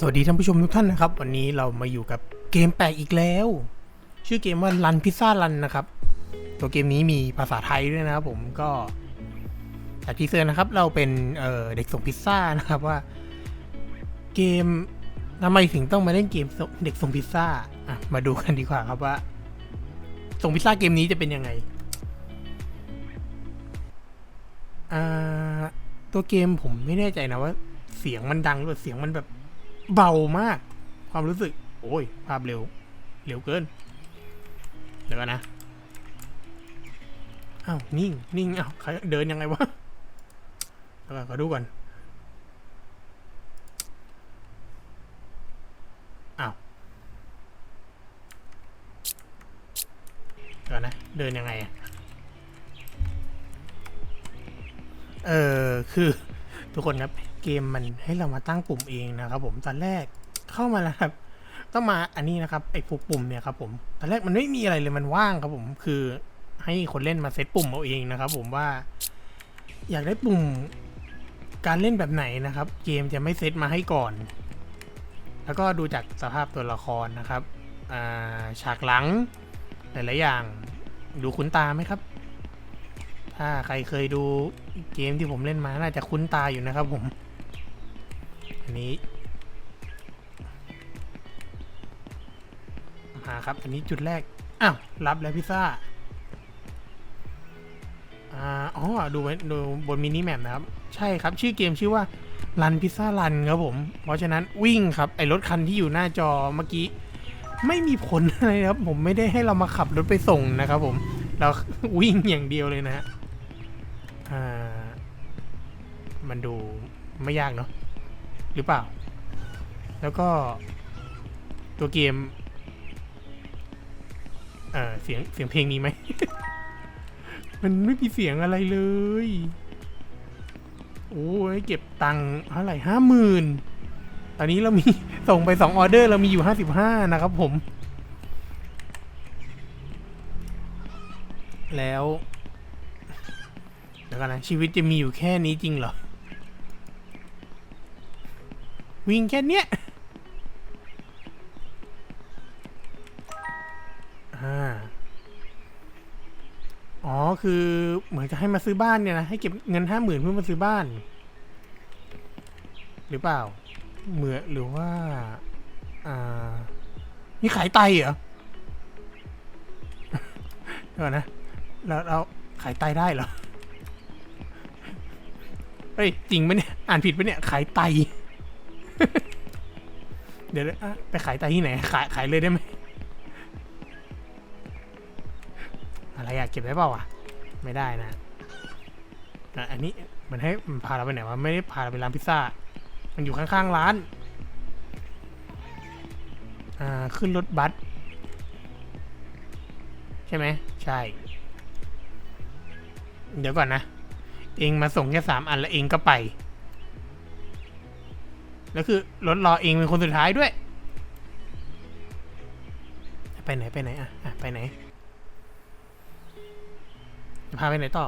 สวัสดีท่านผู้ชมทุกท่านนะครับ วันนี้เรามาอยู่กับเกมแปลกอีกแล้ว ชื่อเกมว่ารันพิซซ่ารันนะครับ ตัวเกมนี้มีภาษาไทยด้วยนะครับผมก็จากทีเซอร์นะครับ เราเป็นเเด็กส่งพิซซ่านะครับว่า เกมทำไมถึงต้องมาเล่นเกมเด็กส่งพิซซ่าอะมาดูกันดีกว่าครับว่า ส่งพิซซ่าเกมนี้จะเป็นยังไงตัวเกมผมไม่แน่ใจนะว่า เสียงมันดังหรือเสียงมันแบบ เบามาก ความรู้สึก โอ้ย ภาพเร็ว เร็วเกิน เดี๋ยวก่อนนะอ้าวนิ่ง นิ่งอ้าวเดินยังไงวะเดี๋ยวก่อนขอดูก่อนอ้าวเดี๋ยวก่อนนะ เดินยังไงอะเออคือทุกคนครับ เกมมันให้เรามาตั้งปุ่มเองนะครับ ผมตอนแรกเข้ามาแล้วครับ ต้องมาอันนี้นะครับไอ้พวกปุ่มเนี่ยครับผมตอนแรกมันไม่มีอะไรเลยมันว่างครับผมคือให้คนเล่นมาเซตปุ่มเอาเองนะครับ ผมว่า อยากได้ปุ่มการเล่นแบบไหนนะครับ เกมจะไม่เซตมาให้ก่อน แล้วก็ดูจากสภาพตัวละครนะครับฉากหลังหลายๆอย่าง ดูคุ้นตาไหมครับ ถ้าใครเคยดูเกมที่ผมเล่นมาน่าจะคุ้นตาอยู่นะครับผม อันนี้ มาครับ อันนี้จุดแรก อ้าว รับแล้วพิซซ่า อ่า อ๋อ ดูไว้ดูบนมินิแมปนะครับ ใช่ครับ ชื่อเกมชื่อว่ารันพิซซ่ารันครับผม เพราะฉะนั้นวิ่งครับ ไอรถคันที่อยู่หน้าจอเมื่อกี้ ไม่มีผลอะไรครับ ผมไม่ได้ให้เรามาขับรถไปส่งนะครับผม เราวิ่งอย่างเดียวเลยนะฮะ อ่า มันดูไม่ยากเนาะ หรือเปล่า แล้วก็ตัวเกม เออเสียงเสียงเพลงมีไหม มันไม่มีเสียงอะไรเลย โอ้ยเก็บตังค์เท่าไหร่ห้าหมื่นตอนนี้เรามีส่งไปสองออเดอร์เรามีอยู่ห้าสิบห้านะครับผม แล้วเดี๋ยวกันนะชีวิตจะมีอยู่แค่นี้จริงเหรอ วิ่งแค่เนี้ยอ่าอ๋อ คือเหมือนจะให้มาซื้อบ้านเนี่ยนะ ให้เก็บเงินห้าหมื่นเพื่อมาซื้อบ้าน หรือเปล่า เหมือนหรือว่า อ่า นี่ขายไตเหรอเดี๋ยวก่อนนะเราเราขายไตได้เหรอ เฮ้ย จริงไหมเนี่ย อ่านผิดปะเนี่ย ขายไต เดี๋ยวอะไปขายไตที่ไหน ขายขายเลยได้ไหม อะไรอะเก็บไว้เปล่าอะไม่ได้นะอะอันนี้มันให้มันพาเราไปไหนวะไม่ได้พาเราไปร้านพิซซ่า มันอยู่ข้างๆร้าน อ่า ขึ้นรถบัสใช่ไหม ใช่ เดี๋ยวก่อนนะ เองมาส่งแค่สามอันแล้วเองก็ไป แล้วคือรถรอเองเป็นคนสุดท้ายด้วย ไปไหนไปไหนอะอะไปไหนจะพาไปไหนต่อ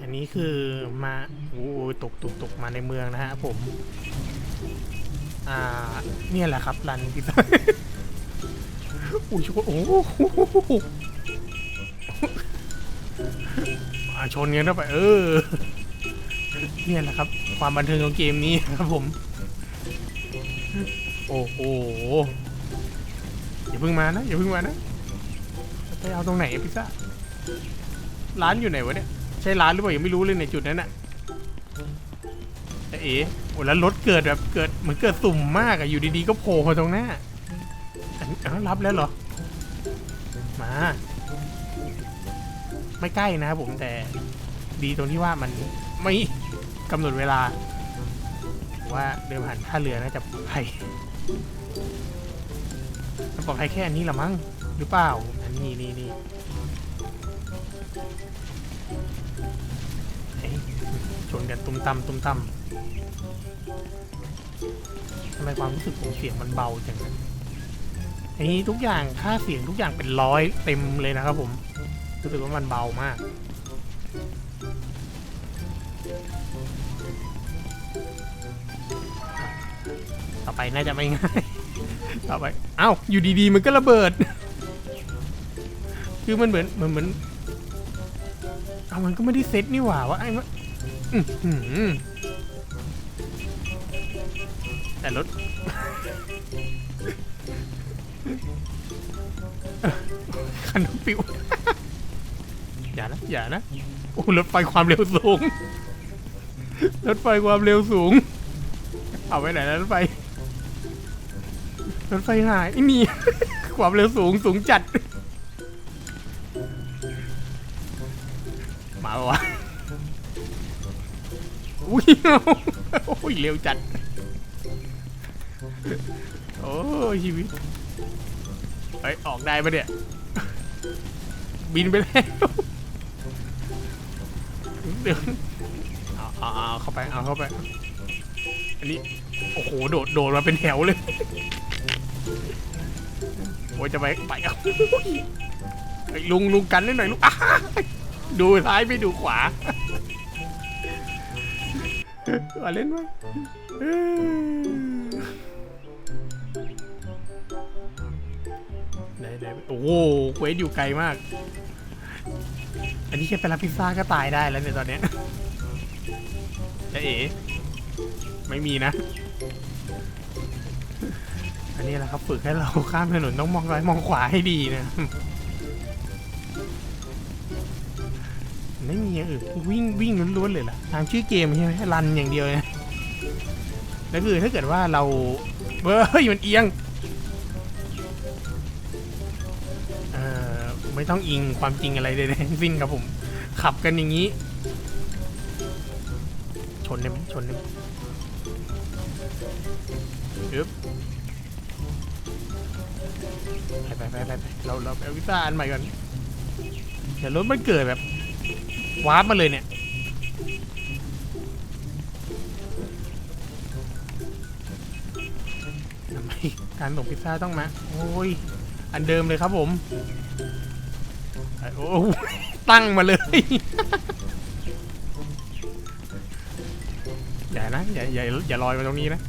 อันนี้คือมาโอ้โหตกตกตกมาในเมืองนะฮะผม อ่า เนี่ยแหละครับรันพิซซ่าอุ้ยชนโอ้โหอาชนกันเข้าไปเออ เนี่ยแหละครับ ความบันเทิงของเกมนี้ครับผม โอ้โหอย่าเพิ่งมานะอย่าเพิ่งมานะไปเอาตรงไหนพิซซ่าร้านอยู่ไหนวะเนี่ยใช่ร้านหรือเปล่ายังไม่รู้เลยในจุดนั้นอะแต่เอ๋โอ้แล้วรถเกิดแบบเกิดเหมือนเกิดสุ่มมากอะอยู่ดีๆก็โผล่มาตรงหน้าอันนี้อ้าวรับแล้วเหรอมาไม่ใกล้นะครับผมแต่ดีตรงที่ว่ามันไม่ กำหนดเวลาว่าเดินผ่านท่าเรือน่าจะปลอดภัยมันปลอดภัยแค่อันนี้ละมั้งหรือเปล่าอันนี้นี่นี่เอ้ยชนกันตุ้มตำตุ้มตำทำไมความรู้สึกของเสียงมันเบาจังนะอันนี้ทุกอย่างค่าเสียงทุกอย่างเป็นร้อยเต็มเลยนะครับผมรู้สึกว่ามันเบามาก ต่อไปน่าจะไม่ง่าย ต่อไปเอ้าอยู่ดีๆ มันก็ระเบิด คือมันเหมือนเหมือนเหมือนเอามันก็ไม่ได้เซตนี่หว่าว่าไอ้มันแต่รถคันปิวอย่านะ อย่านะ โอ้รถไฟความเร็วสูง รถไฟความเร็วสูง เอาไว้ไหนแล้วรถไฟ รถไฟหายไอ้นี่ ความเร็วสูงสูงจัด มาปะวะอุ้ยโอ้ยเร็วจัด โอ้ยชีวิตเฮ้ยออกได้ปะเนี่ย บินไปแล้วเดี๋ยวเอาเอาเอาเข้าไป เอาเข้าไป อันนี้ โอ้โห โดด โดดมาเป็นแถวเลย โอ้ยจะไปไปเอาลุงลุงกันนิดหน่อยลุงอ้าดูซ้ายไม่ดูขวาขอเล่นไหมไหนไหนโอ้โหเควสอยู่ไกลมาก อันนี้แค่ไปรับพิซซ่าก็ตายได้แล้วเนี่ยตอนเนี้ยจะเอ๋ไม่มีนะ อันนี้แหละครับฝึกให้เราข้ามถนนต้องมองซ้ายมองขวาให้ดีนะไม่มีอย่างอื่นวิ่งวิ่งล้วนๆเลยล่ะตามชื่อเกมใช่ไหมรันอย่างเดียวนะแล้วคือถ้าเกิดว่าเราเฮ้ยมันเอียงเอ่อไม่ต้องอิงความจริงอะไรเลยทั้งสิ้นครับผม ขับกันอย่างนี้ ชนได้ไหมชนได้ไหมอึ๊บ ไปไปไปไปไปเราเราไปเอาวิซ่าอันใหม่ก่อนเดี๋ยวรถมันเกิดแบบวาร์ปมาเลยเนี่ยทำไมการส่งพิซซ่าต้องมาโอ้ยอันเดิมเลยครับผมโอ้โหตั้งมาเลย อย่านะอย่าอย่าอย่าลอยมาตรงนี้นะ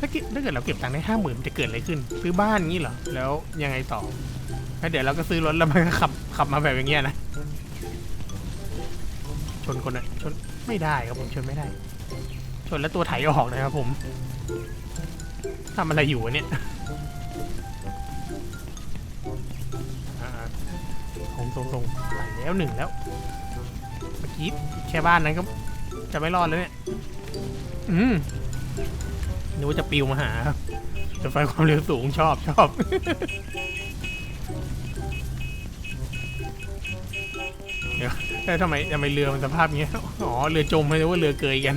ถ้าเกิดถ้าเกิดเราเก็บตังค์ได้ห้าหมื่นจะเกิดอะไรขึ้น ซื้อบ้านงี้เหรอ แล้วยังไงต่อแล้วเดี๋ยวเราก็ซื้อรถแล้วมันก็ขับขับมาแบบอย่างเงี้ยนะ ชนคนอะชนไม่ได้ครับผมชนไม่ได้ ชนแล้วตัวไถออกนะครับผมทำอะไรอยู่วะเนี่ยผมตรงตรงๆไปแล้วหนึ่งแล้วเมื่อกี้แค่บ้านนั้นก็จะไม่รอดแล้วเนี่ย อืม นึกว่าจะปิวมาหาจะไฟความเร็วสูงชอบชอบ เดี๋ยวแต่ทำไมทำไมเรือมันสภาพเงี้ย อ๋อ เรือจมไม่ใช่ว่าเรือเกยกัน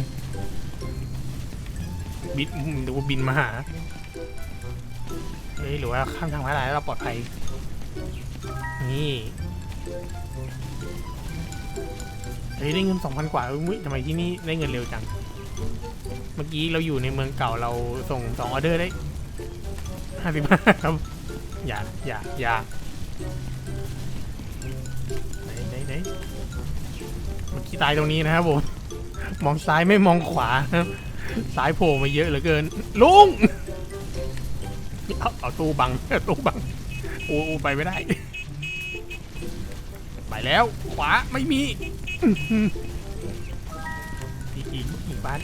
บินหรือว่าบินมาหาเฮ้ยหรือว่าข้ามทางม้าลายแล้วเราปลอดภัย นี่เฮ้ยได้เงินสองพันกว่าอุ้ยทำไมที่นี่ได้เงินเร็วจัง เมื่อกี้เราอยู่ในเมืองเก่าเราส่งสองออเดอร์ได้ห้าสิบห้าครับอย่าอย่าอย่าไหนไหนไหนเมื่อกี้ตายตรงนี้นะครับผมมองซ้ายไม่มองขวาครับซ้ายโผล่มาเยอะเหลือเกิน ลุงเอาเอาตู้บังตู้บังโอ้โอ้ไปไม่ได้ ไปแล้ว ขวาไม่มีอีกอีกอีกบ้าน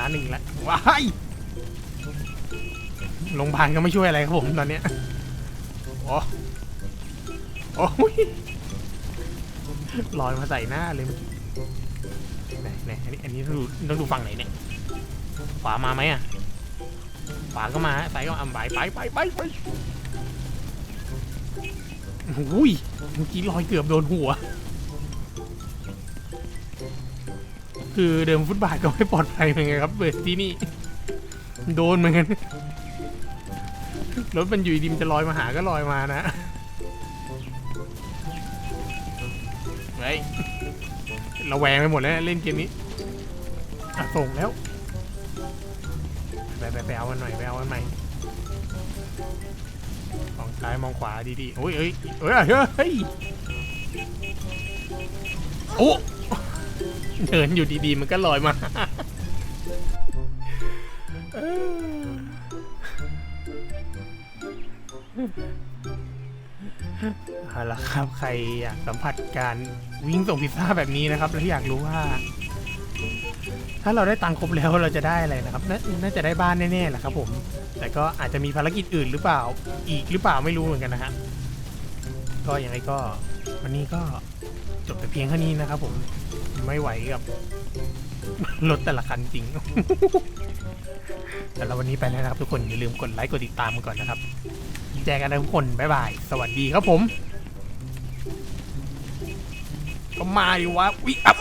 ร้านหนึ่งแล้วว้ายโรงพยาบาลก็ไม่ช่วยอะไรครับผมตอนเนี้ยโอ้โอ้ยลอยมาใส่หน้าเลยเมื่อกี้ไหนไหนอันนี้อันนี้ต้องดูต้องดูฝั่งไหนเนี่ยขวามาไหมอะขวาก็มาซ้ายก็มาไปไปไปไปไปโอ้ยเมื่อกี้ลอยเกือบโดนหัว คือเดิมฟุตบาทก็ไม่ปลอดภัยเหมือนกันครับเบิดที่นี่ โดนเหมือนกันรถมันอยู่ดีมจะลอยมาหาก็ลอยมานะเฮ้ยเราแวงไปหมดแล้วเล่นเกมนี้อะส่งแล้วไปไปไปเอามันหน่อยไปเอามันใหม่มองซ้ายมองขวาดีๆโอ้ยเอ้ยเอ้ยเฮ้ยเฮ้ยโอ้ เดินอยู่ดีๆ มันก็ลอยมาเออเอาละครับใครอยากสัมผัสการวิ่งส่งพิซซ่าแบบนี้นะครับ แล้วอยากรู้ว่า ถ้าเราได้ตังค์ครบแล้วเราจะได้อะไรนะครับนน่าจะได้บ้านแน่ๆแหละครับ ผม แต่ก็อาจจะมีภารกิจอื่นหรือเปล่า อีกหรือเปล่าไม่รู้เหมือนกันนะฮะก็ยังไงก็ วันนี้ก็จบแต่เพียงเท่านี้นะครับผม ไม่ไหวกับรถแต่ละคันจริง แต่เราวันนี้ไปแล้วนะครับทุกคนอย่าลืมกดไลค์กดติดตามก่อนนะครับแจกันนะทุกคนบ๊ายบาย สวัสดีครับผม ก็มาดิวะวิอัพ